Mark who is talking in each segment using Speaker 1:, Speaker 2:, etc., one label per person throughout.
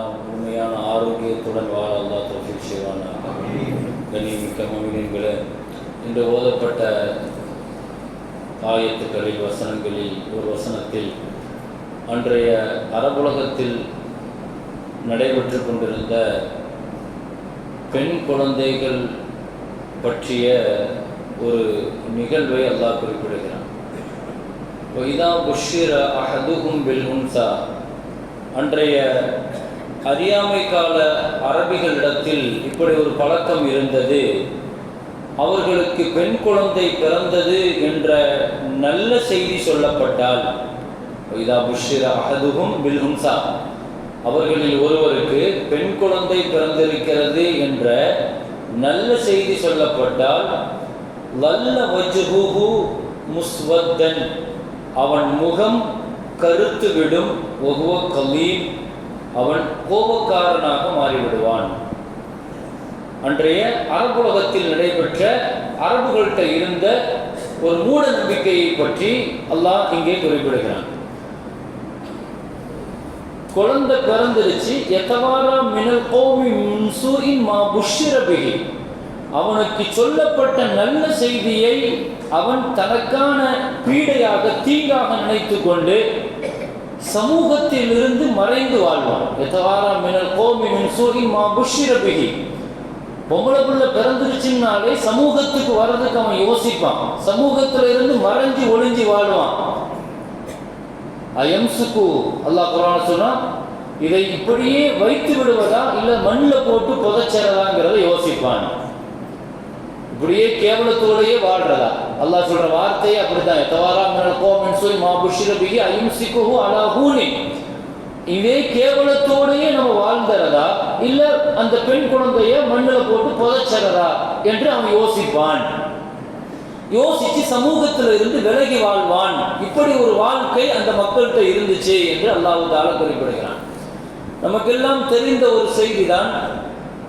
Speaker 1: எல்லாம் உண்மையான ஆரோக்கியத்துடன் வாழ அல்லா தோஃபிக் செய்வானா கண்ணியமிக்க மொழிகளை இன்று ஓதப்பட்ட ஆயத்துக்களில் வசனங்களில் ஒரு வசனத்தில் அன்றைய அரபுலகத்தில் நடைபெற்று கொண்டிருந்த பெண் குழந்தைகள் பற்றிய ஒரு நிகழ்வை அல்லாஹ் குறிப்பிடுகிறான். இதா புஷிர அஹதுகும் பில் உன்சா. அன்றைய அறியாமை கால அரபிகளிடத்தில் இப்படி ஒரு பழக்கம் இருந்தது. அவர்களுக்கு பெண் குழந்தை பிறந்தது என்ற நல்ல செய்தி சொல்லப்பட்டால் இதா புஷிர அஹதுகும் பில் அவர்களில் ஒருவருக்கு பெண் குழந்தை பிறந்திருக்கிறது என்ற நல்ல செய்தி சொல்லப்பட்டால் லல்ல வஜ்ஹுஹு முஸ்வத்தன். அவன் முகம் கருத்து விடும் ஒகுவ கலீம். அவன் கோபக்காரனாக மாறிவிடுவான். அன்றைய அரபுலகத்தில் நடைபெற்ற அரபுகள்கிட்ட இருந்த ஒரு மூட நம்பிக்கையை பற்றி அல்லாஹ் இங்கே குறிப்பிடுகிறான். குழந்தை பிறந்துருச்சு எத்தவாரா மினல் கோமி முன்சூரின் மா புஷ்ரபிகி அவனுக்கு சொல்லப்பட்ட நல்ல செய்தியை அவன் தனக்கான பீடையாக தீங்காக நினைத்து கொண்டு சமூகத்திலிருந்து மறைந்து வாழ்வான் எத்தவாரா மினல் கோமி முன்சூரி மா புஷ்ரபிகி பொம்பளை பிள்ளை பிறந்துருச்சுன்னாலே சமூகத்துக்கு வர்றதுக்கு அவன் யோசிப்பான். சமூகத்துல இருந்து மறைஞ்சு ஒளிஞ்சு வாழ்வான். அயம்சுக்கு அல்லாஹ் குரான் சொன்னா இதை இப்படியே வைத்து விடுவதா இல்ல மண்ணில் போட்டு புதைச்சிடலாங்கிறத யோசிப்பான். இப்படியே கேவலத்தோடையே வாழ்றதா? அல்லாஹ் சொல்ற வார்த்தையே அப்படித்தான். எத்தவாரா மினல் கோமன் சொல்லி மா புஷிரபிகி அயம்சிக்கு அலா இதே கேவலத்தோடையே நம்ம வாழ்ந்துறதா? இல்ல அந்த பெண் குழந்தைய மண்ணில் போட்டு புதைச்சறதா என்று அவன் யோசிப்பான். யோசிச்சு சமூகத்தில் இருந்து விலகி வாழ்வான். இப்படி ஒரு வாழ்க்கை அந்த மக்கள்கிட்ட இருந்துச்சு என்று அல்லாஹு தால குறிப்பிடுகிறான். நமக்கெல்லாம் தெரிந்த ஒரு செய்தி தான்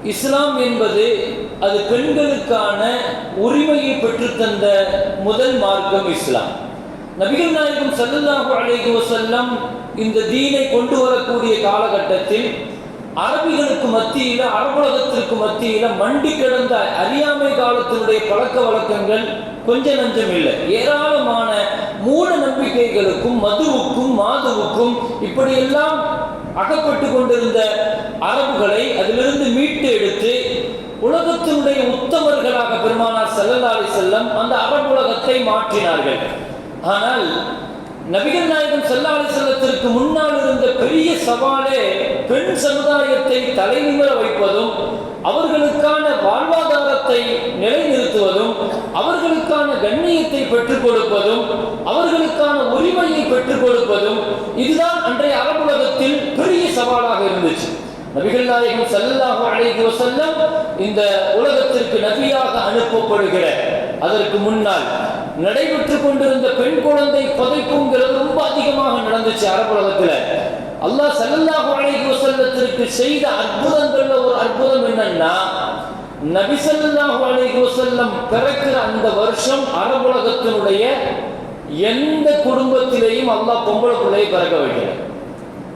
Speaker 1: இஸ்லாம் என்பது அது பெண்களுக்கான உரிமையை பெற்றுத்தந்த முதல் மார்க்கம் இஸ்லாம். நபிகள் நாயகம் சல்லுல்லாஹு அலைஹி வசல்லம் இந்த தீனை கொண்டு வரக்கூடிய காலகட்டத்தில் அரபிகளுக்கு மத்தியில அரபுலகத்திற்கு மத்தியில மண்டி கிடந்த அறியாமை காலத்தினுடைய பழக்க வழக்கங்கள் கொஞ்ச நஞ்சம் இல்லை. ஏராளமான மூட நம்பிக்கைகளுக்கும் மதுவுக்கும் மாதுவுக்கும் இப்படியெல்லாம் அகப்பட்டு கொண்டிருந்த அரபுகளை அதிலிருந்து மீட்டு எடுத்து உலகத்தினுடைய உத்தமர்களாக பெருமானார் செல்லல்லாரி செல்லம் அந்த அரபுலகத்தை மாற்றினார்கள். ஆனால் நபிகள் நாயகம் செல்லாலை செல்லத்திற்கு முன்னால் இருந்த பெரிய சவாலே பெண் சமுதாயத்தை தலைநிமிர வைப்பதும் அவர்களுக்கான வாழ்வாதாரத்தை நிலைநிறுத்துவதும் அவர்களுக்கான கண்ணியத்தை பெற்றுக் கொடுப்பதும் அவர்களுக்கான உரிமையை பெற்றுக் கொடுப்பதும் இதுதான் அன்றைய அரபுலகத்தில் பெரிய சவாலாக இருந்துச்சு. நபிகள் நாயகம் சல்லல்லாஹு அலைஹி வஸல்லம் இந்த உலகத்திற்கு நபியாக அனுப்பப்படுகிற அதற்கு முன்னால் நடைபெற்று கொண்டிருந்த பெண் குழந்தை புதைப்புங்கிறது ரொம்ப அதிகமாக நடந்துச்சு அரபுலகத்துல அல்லாஹ் சல்லல்லாஹு அலைஹி வஸல்லத்திற்கு செய்த அற்புதங்கள்ல ஒரு அற்புதம் என்னன்னா நபி ஸல்லல்லாஹு அலைஹி வஸல்லம் பிறக்கிற அந்த வருஷம் அரபுலகத்தினுடைய எந்த குடும்பத்திலேயும் அல்லாஹ் பொம்பளை பிள்ளையை பிறக்க வைக்கிறார்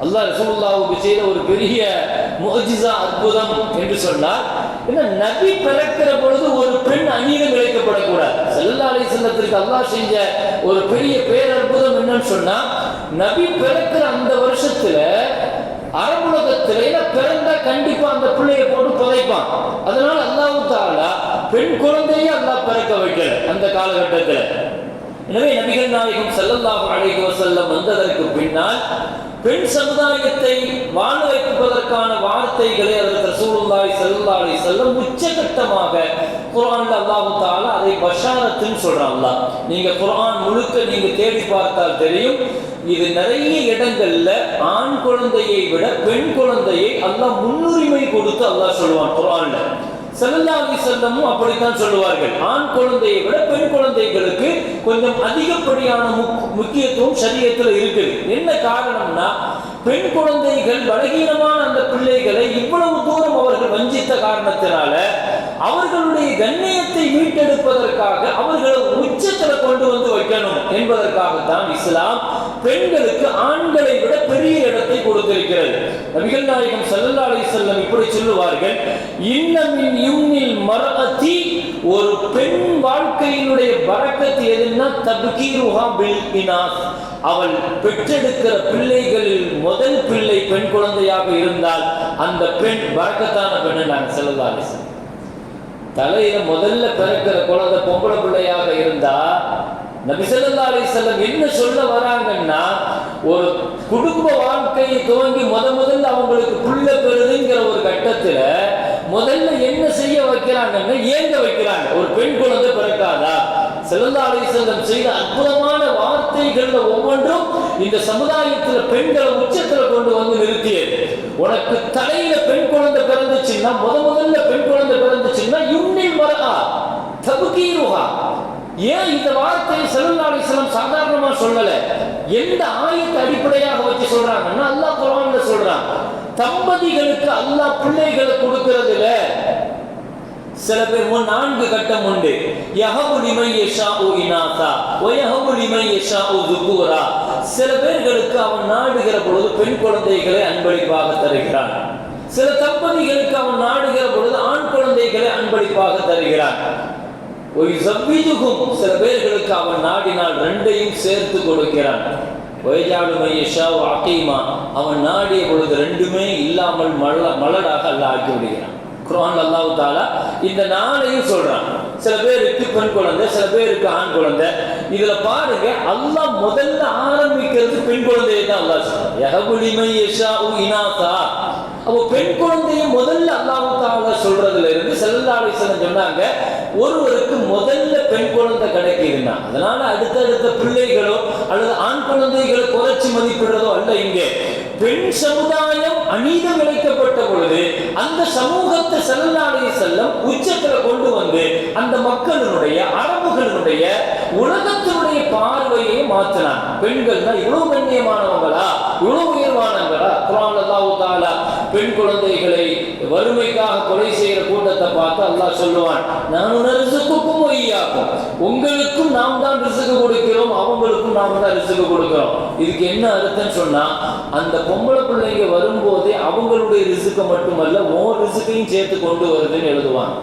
Speaker 1: அல்லாஹ் ரசூலுல்லாஹுக்கு செய்த ஒரு பெரிய முஜிசா அற்புதம் என்று சொன்னார் என்ன நபி பிறக்கிற பொழுது ஒரு பெண் அநீதம் இழைக்கப்படக்கூடாது. செல்லா அலை செல்லத்திற்கு அல்லாஹ் செஞ்ச ஒரு பெரிய பேரற்புதம் என்னன்னு சொன்னா நபி பிறக்கிற அந்த வருஷத்துல அரபுலகத்துல பிறந்தா கண்டிப்பா அந்த பிள்ளைய போட்டு புதைப்பான். அதனால அல்லாஹு தாலா பெண் குழந்தையே அல்லாஹ் பிறக்க வைக்கல அந்த காலகட்டத்துல. எனவே நபிகள் நாயகம் செல்லல்லாஹு அலைஹி வஸல்லம் வந்ததற்கு பின்னால் பெண் சமுதாயத்தை வாழ வைப்பதற்கான வார்த்தைகளை அதற்கு ரசூலுல்லாஹி ஸல்லல்லாஹு அலைஹி வஸல்லம் உச்சகட்டமாக குர்ஆன்ல அல்லாஹ் தஆலா அதை பஷாரத்துன்னு சொல்றான் அல்லாஹ். நீங்க குர்ஆன் முழுக்க நீங்க தேடி பார்த்தால் தெரியும் இது நிறைய இடங்கள்ல ஆண் குழந்தையை விட பெண் குழந்தையை அல்லாஹ் முன்னுரிமை கொடுத்து அல்லாஹ் சொல்லுவான் குர்ஆன்ல. செல்லல்லாஹி செல்லமும் அப்படித்தான் சொல்லுவார்கள். ஆண் குழந்தையை விட பெண் குழந்தைகளுக்கு கொஞ்சம் அதிகப்படியான முக்கியத்துவம் சரீரத்தில் இருக்குது. என்ன காரணம்னா பெண் குழந்தைகள் பலகீனமான அந்த பிள்ளைகளை இவ்வளவு தூரம் அவர்கள் வஞ்சித்த காரணத்தினால அவர்களுடைய கண்ணியத்தை மீட்டெடுப்பதற்காக அவர்களை உச்சத்தில் கொண்டு வந்து வைக்கணும் என்பதற்காகத்தான் இஸ்லாம் பெண்களுக்கு ஆண்களை விட பெரிய இடத்தை கொடுத்திருக்கிறது. நபிகள் நாயகம் ஸல்லல்லாஹு அலி செல்லம் இப்படி சொல்லுவார்கள் இன்னமின் யும்னில் மரஅதி ஒரு பெண் வாழ்க்கையினுடைய பரக்கத்து எதுன்னா தப்கீருஹா பில் இனாஸ் அவள் பெற்றெடுக்கிற பிள்ளைகளில் முதல் பிள்ளை பெண் குழந்தையாக இருந்தால் அந்த பெண் வழக்கத்தான பெண் நாங்கள் செல்லா அலி தலையில முதல்ல பிறக்கிற குழந்தை பொம்பளை பிள்ளையாக இருந்தா நபிசல்லா அலி செல்லம் என்ன சொல்ல வராங்கன்னா ஒரு குடும்ப வாழ்க்கையை துவங்கி முத முதல்ல அவங்களுக்கு புள்ள பெறுதுங்கிற ஒரு கட்டத்துல முதல்ல என்ன செய்ய வைக்கிறாங்கன்னா ஏங்க வைக்கிறாங்க. ஒரு பெண் குழந்தை பிறக்காதா? ஸல்லல்லாஹு அலி செல்லம் செய்த அற்புதமான வார்த்தைகள்ல ஒவ்வொன்றும் இந்த சமுதாயத்துல பெண்களை உச்சத்துல கொண்டு வந்து நிறுத்தியது. உனக்கு தலையில பெண் குழந்தை பிறந்துச்சுன்னா முத முதல்ல பெண் குழந்தை பிறந்துச்சுன்னா யுன்னில் மரா தபுகீருஹா. ஏன் இந்த வார்த்தையை ஸல்லல்லாஹு அலைஹி சாதாரணமா சொல்லல? எந்த ஆயத்தை அடிப்படையாக வச்சு சொல்றாங்கன்னா அல்லாஹ் குரான்ல சொல்றான் தம்பதிகளுக்கு அல்லாஹ் பிள்ளைகளை கொடுக்கறதுல சில பேர் முன் நான்கு கட்டம் உண்டு. யஹபு லிமை ஓ இனாதா வயஹபு லிமை ஓ துகூரா சில பேர்களுக்கு அவன் நாடுகிற பொழுது பெண் குழந்தைகளை அன்பளிப்பாக தருகிறான். சில தம்பதிகளுக்கு அவன் நாடுகிற பொழுது ஆண் குழந்தைகளை அன்பளிப்பாக தருகிறான். சில பேர்களுக்கு அவன் நாடினால் ரெண்டையும் சேர்த்து கொடுக்கிறான். ஒய்ஜாடு மையஷா அகீமா அவன் நாடிய பொழுது ரெண்டுமே இல்லாமல் மல மலடாக அல்ல ஆக்கி விடுகிறான் குரான் அல்லாஹு தாலா இந்த நாளையும் சொல்றான். சில பேருக்கு பெண் குழந்தை சில பேருக்கு ஆண் குழந்தை. இதுல பாருங்க அல்லாஹ் முதல்ல ஆரம்பிக்கிறது பெண் குழந்தையை தான் அல்லாஹ் சொல்றான். யஹபுலிமை யஷா அப்போ பெண் குழந்தையை முதல்ல அல்லாஹ் சொல்றதுல இருந்து செல்லாலை சொன்னாங்க ஒருவருக்கு முதல்ல பெண் குழந்தை கிடைக்குதுன்னா அதனால அடுத்தடுத்த பிள்ளைகளோ அல்லது ஆண் குழந்தைகளை குறைச்சி மதிப்பிடுறதோ அல்ல இங்கே. பெண் சமுதாயம் அநீதம் இழைக்கப்பட்ட பொழுது அந்த சமூகத்தை செல்லாடைய செல்லம் உச்சத்துல கொண்டு வந்து அந்த மக்களினுடைய அரபுகளினுடைய உலக பார்வையை பெண்கள் பெண்கள்னா இவ்வளவு கண்ணியமானவங்களா? இவ்வளவு உயர்வானவங்களா? குரான் அல்லாஹு தாலா பெண் குழந்தைகளை வறுமைக்காக கொலை செய்கிற கூட்டத்தை பார்த்து அல்லாஹ் சொல்லுவான் நான் ரிசுக்குக்கும் ஒய்யாக்கும். உங்களுக்கும் நாம் தான் ரிசுக்கு கொடுக்கிறோம் அவங்களுக்கும் நாம் தான் ரிசுக்கு கொடுக்கிறோம். இதுக்கு என்ன அர்த்தம் சொன்னா அந்த பொம்பளை பிள்ளைங்க வரும்போதே அவங்களுடைய ரிசுக்கை மட்டுமல்ல ஓ ரிசுக்கையும் சேர்த்து கொண்டு வருதுன்னு எழுதுவான்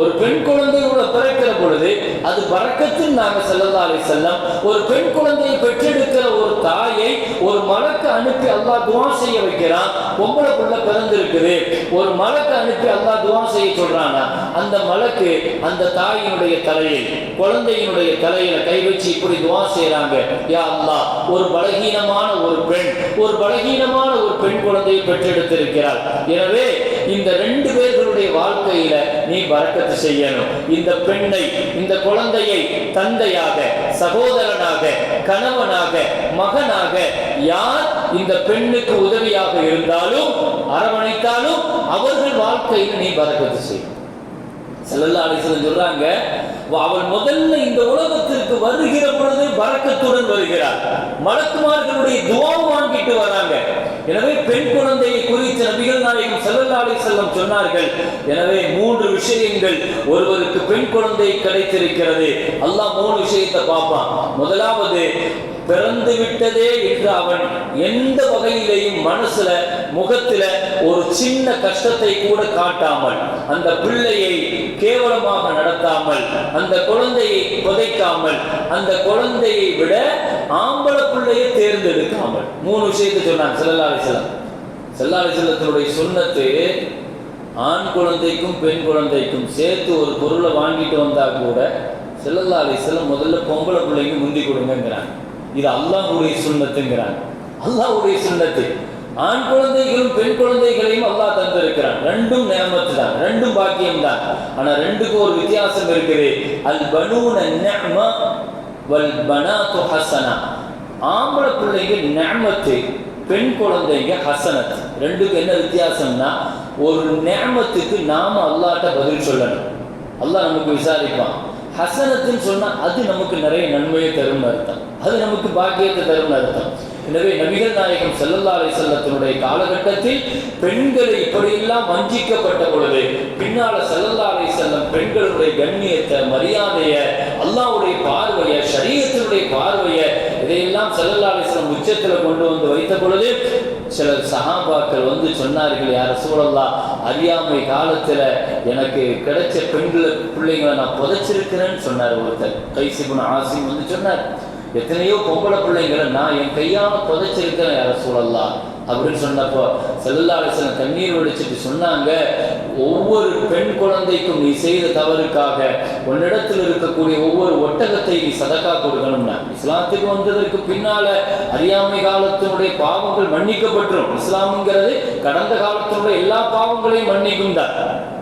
Speaker 1: ஒரு பெண் குழந்தையோட பிறக்கிற பொழுது அது பறக்கத்தில் நாங்கள் செல்லதாலே செல்லம் ஒரு பெண் குழந்தையை பெற்றெடுக்கிற ஒரு தாயை ஒரு மலக்கு அனுப்பி அல்லா துவா செய்ய வைக்கிறான். பொம்பளை பிள்ளை பிறந்திருக்குது. ஒரு மலக்கு அனுப்பி அல்லா துவா செய்ய சொல்றானா? அந்த மலக்கு அந்த தாயினுடைய தலையில் குழந்தையினுடைய தலையில கை வச்சு இப்படி துவா செய்யறாங்க யா அல்லா ஒரு பலகீனமான ஒரு பெண் ஒரு பலகீனமான ஒரு பெண் குழந்தையை பெற்றெடுத்திருக்கிறாள். எனவே இந்த ரெண்டு பேர்களுடைய வாழ்க்கையில நீ பறக்கத்து செய்யணும். இந்த பெண்ணை இந்த குழந்தையை தந்தையாக சகோதரனாக கணவனாக மகனாக யார் இந்த பெண்ணுக்கு உதவியாக இருந்தாலும் அரவணைத்தாலும் அவர்கள் வாழ்க்கையில் நீ பறக்கத்து செய்யும். செல்லல்லா அலிசலம் சொல்றாங்க அவன் முதல்ல இந்த உலகத்திற்கு வருகிற பொழுது வழக்கத்துடன் வருகிறார் மலக்குமார்களுடைய துவாவும் வாங்கிட்டு வராங்க. எனவே பெண் குழந்தையை குறித்து நபிகள் நாயகம் செல்லல்லாடி அலிசல்லம் சொன்னார்கள் எனவே மூன்று விஷயங்கள் ஒருவருக்கு பெண் குழந்தை கிடைத்திருக்கிறது. அல்லாஹ் மூணு விஷயத்தை பார்ப்பான். முதலாவது பிறந்து விட்டதே என்று அவன் எந்த வகையிலையும் மனசுல முகத்துல ஒரு சின்ன கஷ்டத்தை கூட காட்டாமல் அந்த பிள்ளையை கேவலமாக நடத்தாமல் அந்த குழந்தையை புதைக்காமல் அந்த குழந்தையை விட ஆம்பளை பிள்ளையை தேர்ந்தெடுக்காமல். மூணு விஷயத்தை சொன்னான் செல்லல்லாலை செல்லம் செல்லாலை செல்லத்தினுடைய ஆண் குழந்தைக்கும் பெண் குழந்தைக்கும் சேர்த்து ஒரு பொருளை வாங்கிட்டு வந்தா கூட செல்லல்லா அலிஸ்லாம் முதல்ல பொம்பளை பிள்ளைக்கு முந்தி கொடுங்கிறாங்க இது அல்லாஹுடைய சுண்ணத்துங்கிறாங்க அல்லாஹுடைய சுண்ணத்து. ஆண் குழந்தைகளும் பெண் குழந்தைகளையும் அல்லாஹ் தந்திருக்கிறான். ரெண்டும் நேமத்து தான் ரெண்டும் பாக்கியம் தான் ஆனா ரெண்டுக்கும் ஒரு வித்தியாசம் இருக்குது. அல் பனூன நேமா வல் பனாத்து ஹசனா. ஆம்பளை பிள்ளைங்க நேமத்து பெண் குழந்தைங்க ஹசனத். ரெண்டுக்கும் என்ன வித்தியாசம்னா ஒரு நேமத்துக்கு நாம அல்லாட்ட பதில் சொல்லணும். அல்லாஹ் நமக்கு விசாரிப்பான். ஹசனத்துன்னு சொன்னால் அது நமக்கு நிறைய நன்மையை தரும்னு அர்த்தம். அது நமக்கு பாக்கியத்தை தரும்னு அர்த்தம். எனவே நபிகள் நாயகம் செல்லல்லாரை செல்லத்தினுடைய காலகட்டத்தில் பெண்களை இப்படியெல்லாம் வஞ்சிக்கப்பட்ட பொழுது பின்னால செல்லல்லாரை செல்லம் பெண்களுடைய கண்ணியத்தை மரியாதையை அல்லாஹ்வுடைய பார்வையை சரீரத்தினுடைய பார்வையை இதையெல்லாம் செல்லல்லாரை செல்லம் உச்சத்தில் கொண்டு வந்து வைத்த பொழுது சில சகாபாக்கள் வந்து சொன்னார்கள் யார் சூழல்லா அறியாமை காலத்துல எனக்கு கிடைச்ச பெண்களை பிள்ளைங்களை நான் புதைச்சிருக்கிறேன்னு சொன்னார் ஒருத்தர். கைசிபுன் ஆசிம் வந்து சொன்னார். எத்தனையோ பொம்பளை பிள்ளைங்களை நான் என் கையால் புதைச்சிருக்கிறேன் யார சூழல்லா? அப்படின்னு சொன்னப்போ செல்லாலேசன் தண்ணீர் வடிச்சிட்டு சொன்னாங்க ஒவ்வொரு பெண் குழந்தைக்கும் நீ செய்த தவறுக்காக உன்னிடத்தில் இருக்கக்கூடிய ஒவ்வொரு ஒட்டகத்தை நீ சதக்கா கொடுக்கணும்னா இஸ்லாத்துக்கு வந்ததற்கு பின்னால அறியாமை காலத்தினுடைய பாவங்கள் மன்னிக்கப்பட்டுரும். இஸ்லாம்ங்கிறது கடந்த காலத்தினுடைய எல்லா பாவங்களையும் மன்னிக்கும் தான்.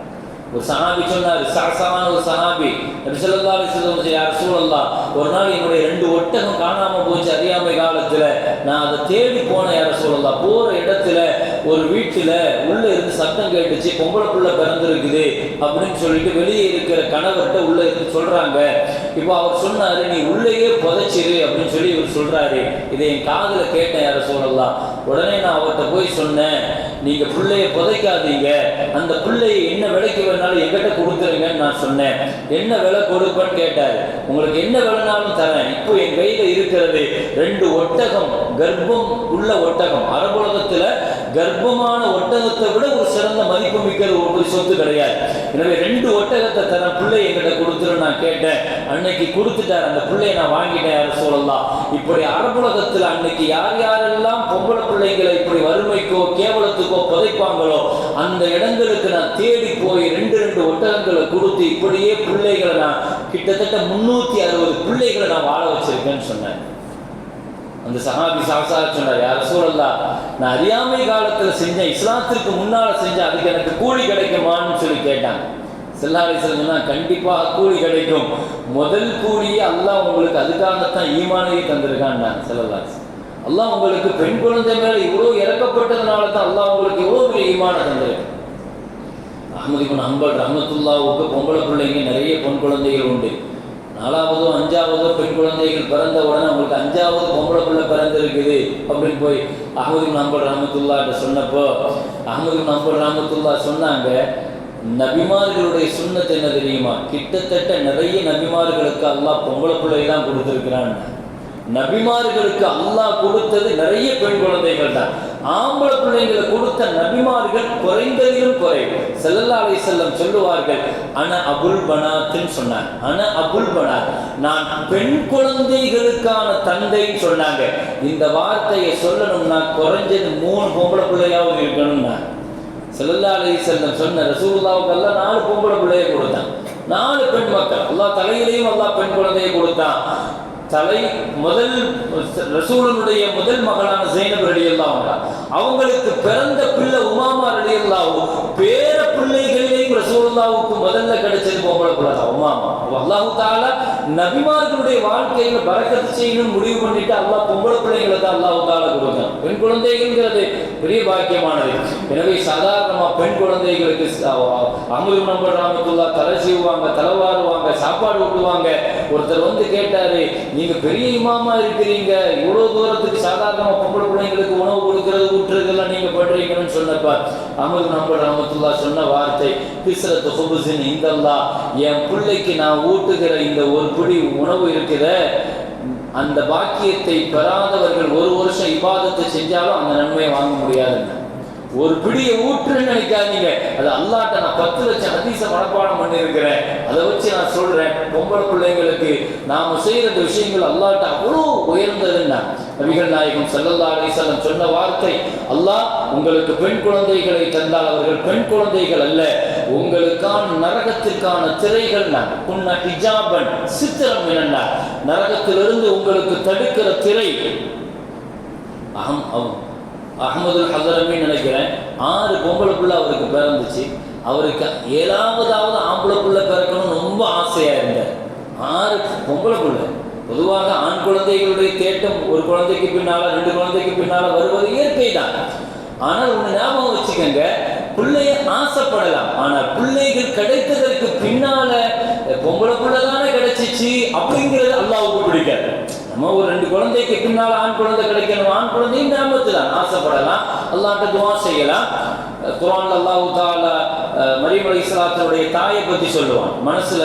Speaker 1: ஒரு சஹாபி சொன்னார் சாசமான ஒரு சஹாபி. நபி ஸல்லல்லாஹு அலைஹி யார் ரசூலல்லாஹ் ஒரு நாள் என்னுடைய ரெண்டு ஒட்டகம் காணாமல் போச்சு அறியாமை காலத்தில். நான் அதை தேடி போனேன் யார சூழல்லா போகிற இடத்துல ஒரு வீட்டில் உள்ளே இருந்து சத்தம் கேட்டுச்சு பொம்பளை புள்ள பிறந்திருக்குது அப்படின்னு சொல்லிட்டு வெளியே இருக்கிற கணவர்கிட்ட உள்ளே இருந்து சொல்கிறாங்க இப்போ அவர் சொன்னார் நீ உள்ளேயே புதைச்சிரு அப்படின்னு சொல்லி இவர் சொல்கிறாரு இதை என் காதில் கேட்டேன் யார சொல்லலாம் உடனே நான் அவர்கிட்ட போய் சொன்னேன் நீங்க பிள்ளைய புதைக்காதீங்க. அந்த பிள்ளையை என்ன விலைக்கு வேணாலும் எங்கிட்ட கொடுத்துருங்கன்னு நான் சொன்னேன். என்ன விலை கொடுப்பேன்னு கேட்டாரு. உங்களுக்கு என்ன விலைனாலும் தரேன். இப்போ என் கையில இருக்கிறது ரெண்டு ஒட்டகம் கர்ப்பம் உள்ள ஒட்டகம். அரபுலகத்துல கர்ப்பமான ஒட்டகத்தை விட ஒரு சிறந்த மதிப்பு மிக்க ஒரு சொத்து கிடையாது. எனவே ரெண்டு ஒட்டகத்தை தர பிள்ளை எங்கிட்ட கொடுத்துரு நான் கேட்டேன். அன்னைக்கு கொடுத்துட்டார். அந்த பிள்ளையை நான் வாங்கிட்டேன் யார சொல்லலாம் இப்படி அரபுலகத்தில் அன்னைக்கு யார் யாரெல்லாம் பொம்பளை பிள்ளைங்களை இப்படி வறுமைக்கோ கேவலத்துக்கோ புதைப்பாங்களோ அந்த இடங்களுக்கு நான் தேடி போய் ரெண்டு ரெண்டு ஒட்டகங்களை கொடுத்து இப்படியே பிள்ளைகளை நான் கிட்டத்தட்ட முன்னூத்தி அறுபது பிள்ளைகளை நான் வாழ வச்சிருக்கேன்னு சொன்னேன். அந்த சஹாபி சாசா சொன்னார் யார் சூழல்லா நான் அறியாமை காலத்துல செஞ்சேன் இஸ்லாத்திற்கு முன்னால செஞ்சேன் அதுக்கு எனக்கு கூலி கிடைக்குமான்னு சொல்லி கேட்டாங்க. செல்லாரை சொன்னா கண்டிப்பாக கூலி கிடைக்கும். முதல் கூலியே அல்லாஹ் உங்களுக்கு அதுக்காகத்தான் ஈமானையே தந்திருக்கான் செல்லல்லாஸ் அல்லாஹ் உங்களுக்கு பெண் குழந்தை மேல இவ்வளவு இறக்கப்பட்டதுனால தான் அல்லாஹ் உங்களுக்கு இவ்வளவு பெரிய ஈமான தந்திருக்கு அஹமது இவன் அம்பல் ரஹமத்துல்லாவுக்கு பொம்பளை பிள்ளைங்க நிறைய பெண் குழந்தைகள் உண்டு. நாலாவதோ அஞ்சாவதோ பெண் குழந்தைகள் பிறந்த உடனே அவங்களுக்கு அஞ்சாவது பொம்பளை பிள்ளை பிறந்திருக்குது அப்படின்னு போய் அஹமது இபின் அம்பல் ரஹமத்துல்லாட்ட சொன்னப்போ அஹமது இபின் அம்பல் ரஹமத்துல்லா சொன்னாங்க நபிமார்களுடைய சுண்ணத்து என்ன தெரியுமா? கிட்டத்தட்ட நிறைய நபிமார்களுக்கு அல்லாஹ் பொம்பளை பிள்ளை தான் கொடுத்துருக்கிறான்னு நபிமார்களுக்கு அல்லாஹ் கொடுத்தது நிறைய பெண் குழந்தைகள் தான். ஆம்பளை பிள்ளைங்களை கொடுத்த நபிமார்கள் குறைந்ததிலும் குறைவு செல்லல்லா அலை செல்லம் சொல்லுவார்கள் அன அபுல் பனாத்துன்னு சொன்னாங்க. அன அபுல் பனாத். நான் பெண் குழந்தைகளுக்கான தந்தைன்னு சொன்னாங்க. இந்த வார்த்தையை சொல்லணும்னா குறைஞ்சது மூணு பொம்பளை பிள்ளையாவது இருக்கணும்னா. செல்லல்லா அலை செல்லம் சொன்ன ரசூலுல்லாவுக்கு எல்லாம் நாலு பொம்பளை பிள்ளையை கொடுத்தான். நாலு பெண் மக்கள். எல்லா தலையிலையும் எல்லா பெண் குழந்தையை கொடுத்தான். தலை முதல் ரசூலனுடைய முதல் மகனான ஜெயினப் ரலியல்லாஹு அவங்களுக்கு பிறந்த பிள்ளை உமாமா ரலியல்லாஹு பேர பிள்ளைகளையும் ரசூலுல்லாவுக்கு முதல்ல கிடைச்சது போகல கூடாது உமாமா. அல்லாஹு தாலா நபிமார்களுடைய வாழ்க்கையில பறக்கத்து செய்யணும்னு முடிவு பண்ணிட்டு அல்லா பொம்பளை பிள்ளைங்களை தான் அல்லா தாலா கொடுக்கும் பெண் குழந்தைகள்ங்கிறது பெரிய பாக்கியமானது. எனவே சாதாரணமா பெண் குழந்தைகளுக்கு அமுது நம்பர் ராமத்துல்லா தலை செய்வாங்க தலைவாருவாங்க சாப்பாடு ஊட்டுவாங்க. ஒருத்தர் வந்து கேட்டாரு நீங்க பெரிய இமாமா இருக்கிறீங்க. இவ்வளவு தூரத்துக்கு சாதாரணமா பொம்பளை பிள்ளைங்களுக்கு உணவு கொடுக்கறது ஊட்டுறதெல்லாம் நீங்க பண்றீங்கன்னு சொன்னப்ப அமுது நம்பர் ராமத்துல்லா சொன்ன வார்த்தை பிஸ்ரத்து ஹுபுசின் இந்தல்லா என் பிள்ளைக்கு நான் ஊட்டுகிற இந்த ஒரு பிடி உணவு இருக்கிற அந்த பாக்கியத்தை பெறாதவர்கள் ஒரு வருஷம் இபாதத்தை செஞ்சாலும் அந்த நன்மையை வாங்க முடியாதுங்க. ஒரு பிடியை ஊற்றுன்னு நினைக்காதீங்க. அது அல்லாட்ட நான் பத்து லட்சம் அதிச மனப்பாடம் பண்ணியிருக்கிறேன். அதை வச்சு நான் சொல்றேன். பொம்பளை பிள்ளைங்களுக்கு நாம செய்யற இந்த விஷயங்கள் அல்லாட்ட அவ்வளோ உயர்ந்ததுன்னா நபிகள் நாயகம் செல்லல்லா அலிசல்லம் சொன்ன வார்த்தை அல்லாஹ் உங்களுக்கு பெண் குழந்தைகளை தந்தால் அவர்கள் பெண் குழந்தைகள் அல்ல. உங்களுக்கான நரகத்திற்கான திரைகள் நான். உன்ன ஹிஜாபன் சித்திரம் என்ன நரகத்திலிருந்து உங்களுக்கு தடுக்கிற திரை. அகம் அவன் அகமது ஹசரமின்னு நினைக்கிறேன். ஆறு பொம்பளை பிள்ளை அவருக்கு பிறந்துச்சு. அவருக்கு ஏழாவதாவது ஆம்பளை பிள்ளை பிறக்கணும்னு ரொம்ப ஆசையாக இருந்தார். ஆறு பொம்பளை பிள்ளை பொதுவாக ஆண் குழந்தைகளுடைய தேட்டம் ஒரு குழந்தைக்கு பின்னால ரெண்டு குழந்தைக்கு பின்னால வருவது இயற்கை தான் ஆனால் ஒன்று ஞாபகம் வச்சுக்கோங்க பிள்ளைய ஆசைப்படலாம். ஆனால் பிள்ளைகள் கிடைத்ததற்கு பின்னால பொம்பளை பிள்ளைதானே கிடைச்சிச்சு? அப்படிங்கிறது அல்லாவுக்கு பிடிக்காது. நம்ம ஒரு ரெண்டு குழந்தைக்கு பின்னால் ஆண் குழந்தை கிடைக்கணும். ஆண் குழந்தையும் ஞாபகத்து தான் ஆசைப்படலாம். அல்லாட்ட துவா செய்யலாம். குரான் அல்லாஹு தாலா மரியம் அலி இஸ்லாத்தினுடைய தாயை பற்றி சொல்லுவான். மனசுல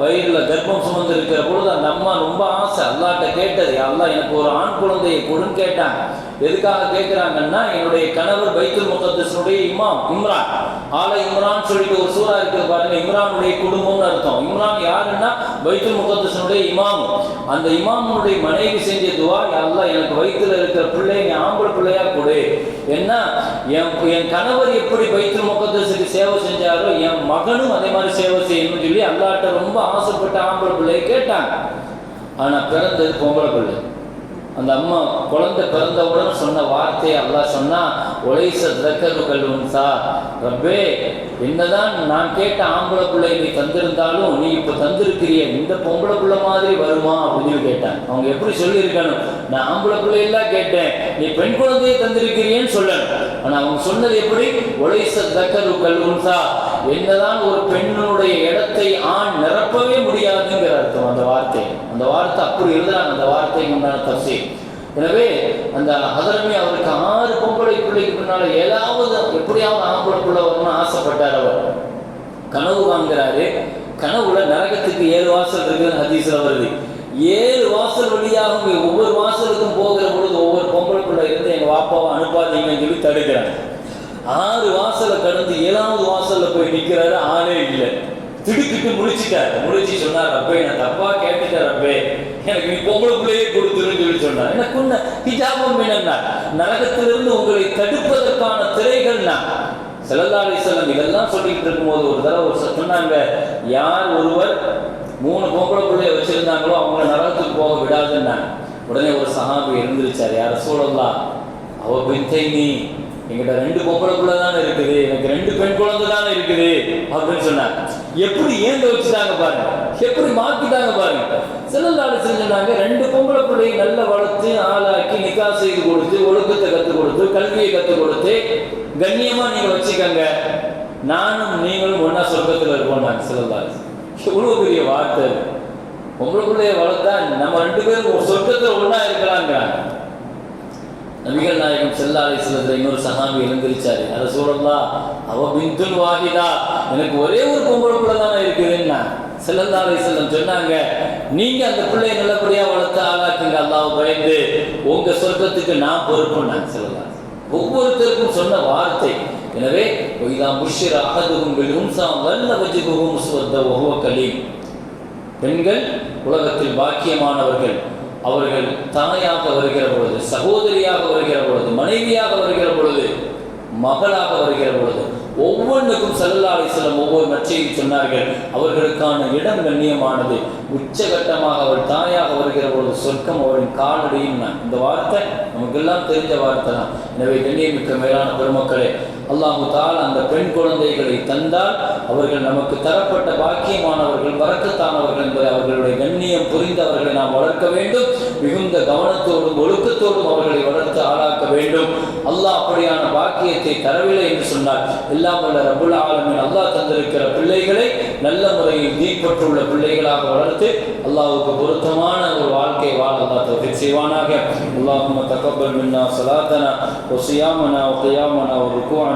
Speaker 1: வயிறுல கர்ப்பம் சுமந்து இருக்கிற பொழுது அந்த அம்மா ரொம்ப ஆசை. அல்லாட்ட கேட்டது அல்லாஹ் எனக்கு ஒரு ஆண் குழந்தையை கொடுன்னு கேட்டாங்க. எதுக்காக கேட்குறாங்கன்னா என்னுடைய கணவர் பைத்துல் முகத்தனுடைய இமாம் இம்ரான். ஆல இம்ரான் சொல்லிட்டு ஒரு சூறா இருக்குது பாருங்க இம்ரானுடைய குடும்பம்னு அர்த்தம். இம்ரான் யாருன்னா? பைத்துல் முகத்தனுடைய இமாம். அந்த இமாமுடைய மனைவி செஞ்ச துவா எல்லாம் எனக்கு வயிற்றுல இருக்கிற பிள்ளை நீ ஆம்பளை பிள்ளையா கொடு. என்ன என் என் கணவர் எப்படி பைத்துல் முகத்தசுக்கு சேவை செஞ்சாரோ என் மகனும் அதே மாதிரி சேவை செய்யணும்னு சொல்லி அல்லாட்ட ரொம்ப ஆசைப்பட்ட ஆம்பளை பிள்ளையை கேட்டாங்க. ஆனா பிறந்தது பொம்பளை பிள்ளை. அந்த அம்மா குழந்தை பிறந்தவுடன் சொன்ன வார்த்தையை அல்லா சொன்னா ஒலைச தக்கரு கல்லுன்சா ரப்பே என்னதான் நான் கேட்ட ஆம்பளை பிள்ளை நீ தந்திருந்தாலும் நீ இப்போ தந்திருக்கிறிய இந்த பொம்பளை பிள்ளை மாதிரி வருமா அப்படின்னு கேட்டான் அவங்க எப்படி சொல்லியிருக்கணும்? நான் ஆம்பளை பிள்ளையெல்லாம் கேட்டேன் நீ பெண் குழந்தையை தந்திருக்கிறியன்னு சொல்லணும். ஆனால் அவங்க சொன்னது எப்படி? ஒலைச தக்கரு கல்வன்சா என்னதான் ஒரு பெண்ணுடைய இடத்தை ஆண் நிரப்பவே முடியாதுங்கிற அர்த்தம். அந்த வார்த்தை அந்த வார்த்தை அப்படி இருந்தான் அந்த வார்த்தை உண்டான தசை எனவே அந்த ஹதரமே அவருக்கு ஆறு பொம்பளை பிள்ளைக்கு பின்னால ஏதாவது எப்படியாவது ஆம்பளை வரணும்னு ஆசைப்பட்டார் அவர். கனவு வாங்குறாரு கனவுல நரகத்துக்கு ஏழு வாசல் இருக்குன்னு ஹதீஸ்ல வருது ஏழு வாசல் வழியாக ஒவ்வொரு வாசலுக்கும் போகிற பொழுது ஒவ்வொரு பொம்பளை பிள்ளை இருந்து எங்க வாப்பாவை அனுப்பாதீங்கன்னு சொல்லி தடுக்கிறாங்க. ஆறு வாசலை கடந்து ஏழாவது வாசல்ல போய் நிக்கிறாரு ஆளே இல்லை. திடுக்கிட்டு முழிச்சிட்டாரு முழிச்சு சொன்னார் ரப்பே நான் தப்பா கேட்டுட்டேன் ரப்பே. எனக்கு நீ பொம்பளை பிள்ளையே கொடுத்துருன்னு சொல்லி சொன்னார் எனக்கு ஒன்று ஹிஜாபம் என்னன்னா நரகத்திலிருந்து உங்களை தடுப்பதற்கான திரைகள்னா. நான் செல்லம் இதெல்லாம் சொல்லிட்டு இருக்கும்போது ஒரு தடவை ஒரு சொன்னாங்க. யார் ஒருவர் மூணு பொம்பளை வச்சிருந்தாங்களோ அவங்கள நரகத்துக்கு போக விடாதுன்னாங்க உடனே ஒரு சஹாபி இருந்துருச்சார் யார் சூழல்லாம் அவ பின்தை நீ எங்கிட்ட ரெண்டு பொம்பளைக்குள்ள தானே இருக்குது. எனக்கு ரெண்டு பெண் குழந்தை தானே இருக்குது. அப்படின்னு சொன்னாங்க எப்படி ஏந்த வச்சுட்டாங்க பாருங்க எப்படி மாத்திட்டாங்க பாருங்க செல்லல்லாடு செஞ்சிருந்தாங்க. ரெண்டு பொம்பளை பிள்ளையை நல்லா வளர்த்து ஆளாக்கி நிக்கா செய்து கொடுத்து ஒழுக்கத்தை கற்றுக் கொடுத்து கல்வியை கற்றுக் கொடுத்து கண்ணியமா நீங்க வச்சுக்கோங்க. நானும் நீங்களும் ஒன்னா சொர்க்கத்துல இருப்போம் நாங்க செல்லல்லாடு எவ்வளவு பெரிய வார்த்தை பொம்பளை பிள்ளைய வளர்த்தா நம்ம ரெண்டு பேரும் ஒரு சொர்க்கத்துல ஒண்ணா இருக்கலாங்கிறாங்க நபிகள் நாயகம் செல்லாலை சிலத்துல இன்னொரு சஹாபி எழுந்திருச்சாரு. அதை சூழல்லா அவ பிந்துல் வாகிதா எனக்கு ஒரே ஒரு பொம்பளை பிள்ளை தானே இருக்குதுன்னா செல்லல்லாலை செல்லம் சொன்னாங்க. நீங்க அந்த பிள்ளையை நல்லபடியா வளர்த்து ஆளாக்குங்க அல்லாவை பயந்து உங்க சொர்க்கத்துக்கு நான் பொறுப்புன்னாங்க செல்லல்லா ஒவ்வொருத்தருக்கும் சொன்ன வார்த்தை. எனவே இதா முஷிர அகதுகும் பில் வல்ல வஜுகுகும் முஸ்வத்த ஒஹுவ கலீம். பெண்கள் உலகத்தில் பாக்கியமானவர்கள். அவர்கள் தாயாக வருகிற பொழுது சகோதரியாக வருகிற பொழுது மனைவியாக வருகிற பொழுது மகளாக வருகிற பொழுது ஒவ்வொன்றுக்கும் செல்லாலை செல்லும் ஒவ்வொரு நற்செய்தி சொன்னார்கள். அவர்களுக்கான இடம் கண்ணியமானது. உச்சகட்டமாக அவள் தாயாக வருகிற பொழுது சொர்க்கம் அவரின் காலடியும் இந்த வார்த்தை நமக்கெல்லாம் தெரிஞ்ச வார்த்தை தான் எனவே கண்ணியமிக்க மேலான பெருமக்களே அல்லாஹு தால் அந்த பெண் குழந்தைகளை தந்தால் அவர்கள் நமக்கு தரப்பட்ட பாக்கியமானவர்கள் பறக்கத்தானவர்கள் என்பதை அவர்களுடைய கண்ணியம் புரிந்து அவர்களை நாம் வளர்க்க வேண்டும். மிகுந்த கவனத்தோடும் ஒழுக்கத்தோடும் அவர்களை வளர்த்து ஆளாக்க வேண்டும். அல்லாஹ் அப்படியான பாக்கியத்தை தரவில்லை என்று சொன்னார் எல்லாம் வல்ல ரபுல் ஆலமின். அல்லாஹ் தந்திருக்கிற பிள்ளைகளை நல்ல முறையில் தீப்பற்றுள்ள பிள்ளைகளாக வளர்த்து அல்லாஹுக்கு பொருத்தமான ஒரு வாழ்க்கை வாழ அல்லா தகுதி செய்வானாக. அல்லாஹும் தக்கப்பல் மின்னா சலாத்தனா ஒசியாமனா ஒகையாமனா ஒரு குவான